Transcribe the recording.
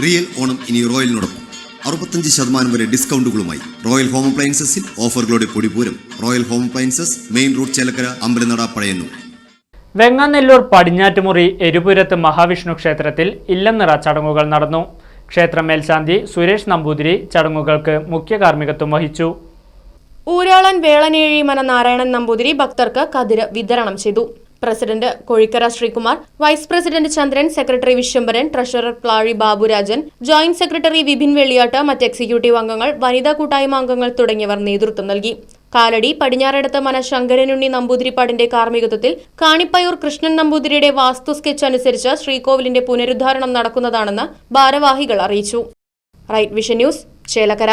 Real Onam ഇനി റോയലിനോടൊപ്പം. അറുപത്തഞ്ച് ശതമാനം വരെ ഡിസ്കൗണ്ടുകളുമായി റോയൽ ഹോം അപ്ലയൻസസിൽ ഓഫറുകളുടെ പൊടിപൂരം Royal Home Appliances main road Chelakkara Ambalanada Pazhayannur. Venganellur Padinjattumuri എരുപുരത്ത് Mahavishnu ക്ഷേത്രത്തിൽ ഇല്ലനിറ ചടങ്ങുകൾ നടന്നു. ക്ഷേത്ര മേൽശാന്തി സുരേഷ് നമ്പൂതിരി ചടങ്ങുകൾക്ക് മുഖ്യ കാർമ്മികത്വം വഹിച്ചു. ഊരാളൻ വേളനേഴി മന നാരായണൻ നമ്പൂതിരി ഭക്തർക്ക് കതിര് വിതരണം ചെയ്തു. President Kozhikkara Sreekumar vice president Chandran secretary Vishwambharan treasurer Plazhi Baburajan joint secretary Vipin Velliyattu മറ്റ് എക്സിക്യൂട്ടീവ് അംഗങ്ങൾ വനിതാ കൂട്ടായ്മ അംഗങ്ങൾ തുടങ്ങിയവർ നേതൃത്വം നൽകി. കാലടി പടിഞ്ഞാറടത്ത് മന ശങ്കരനുണ്ണി നമ്പൂതിരിപ്പാടിന്റെ കാർമ്മികത്വത്തിൽ കാണിപ്പയൂർ കൃഷ്ണൻ നമ്പൂതിരിയുടെ വാസ്തു സ്കെച്ച് അനുസരിച്ച് ശ്രീകോവിലിന്റെ പുനരുദ്ധാരണം നടക്കുന്നതാണെന്ന് ഭാരവാഹികൾ അറിയിച്ചു. Right Vision News Chelakkara.